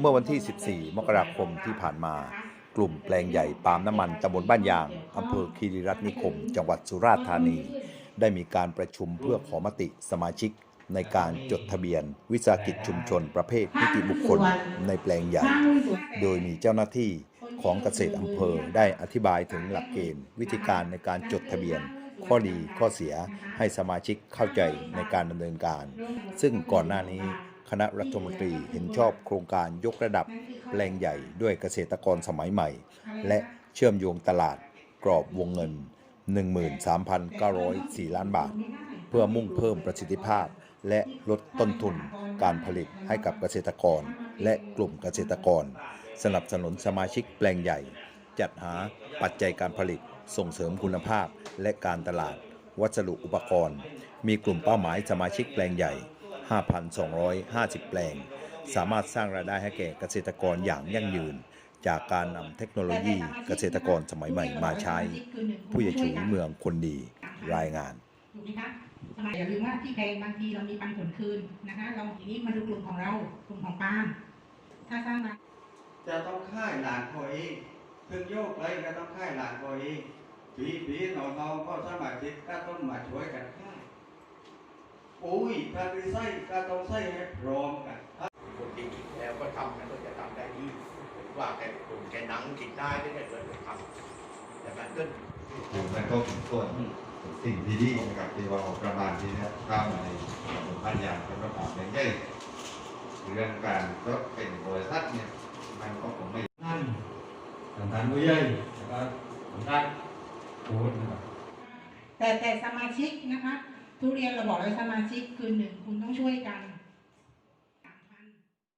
เมื่อวันที่ 14 มกราคมที่ผ่านมา กลุ่มแปลงใหญ่ปาล์มน้ำมันตำบลบ้านยางอำเภอคีรีรัตน์นิคม จังหวัดสุราษฎร์ธานี ได้มีการประชุมเพื่อขอมติสมาชิกในการจดทะเบียน วิสาหกิจชุมชนประเภทนิติบุคคลในแปลงใหญ่ โดยมีเจ้าหน้าที่ของเกษตรอำเภอได้อธิบายถึงหลักเกณฑ์ วิธีการในการจดทะเบียน ข้อดีข้อเสียให้สมาชิกเข้าใจในการดำเนินการ ซึ่งก่อนหน้านี้ คณะรัฐมนตรีเห็นชอบโครงการยกระดับแปลงใหญ่ด้วยเกษตรกรสมัยใหม่ และเชื่อมโยงตลาดกรอบวงเงิน 13,904 ล้านบาท เพื่อมุ่งเพิ่มประสิทธิภาพ และลดต้นทุนการผลิตให้กับเกษตรกร และกลุ่มเกษตรกร สนับสนุนสมาชิกแปลงใหญ่ จัดหาปัจจัยการผลิตส่งเสริมคุณภาพและการตลาด วัสดุอุปกรณ์ มีกลุ่มเป้าหมายสมาชิกแปลงใหญ่ 5,250 แปลง สามารถสร้างรายได้ให้แก่เกษตรกรอย่างยั่งยืน จากการนำเทคโนโลยีเกษตรกรสมัยใหม่มาใช้ ผู้ใหญ่ฉุยเมืองคนดีรายงานถูกไหมคะสมัยอย่าลืมว่าที่แพงบางทีเรามีปันผลคืนนะคะ เราทีนี้มาดูกลุ่มของเรากลุ่มของปาล์มถ้าสร้างมาจะต้องค่ายหลานตัวเองถึงโยกเลยก็ต้องค่ายหลานตัวเองปีปีน้องน้องๆก็สมาชิกก็ต้องมาช่วยกัน ค่ายอุ้ยถ้าไปใส่ก็ต้องใส่ให้พร้อมกันคนที่คิดแล้วก็ทำมันก็จะทำได้ดีผมว่าแกผมแกหนังคิดได้ที่แกเลยทำแต่มันก็ผมแล้วก็เป็นส่วนสิ่งที่ดีนะครับที่ว่าเอาประมาณที่เนี้เข้ามาในระบบพันยางเป็นประมาณอย่างใหญ่เรื่องการก็เป็นบริษัทเนี่ยมันก็คงไม่ท่านทางการผู้ใหญ่แล้วก็ทางการโค้ชนะครับแต่แต่สมาชิกนะคะ ทุเรียนเราบอกเลยสมาชิกคือหนึ่งคุณต้องช่วยกัน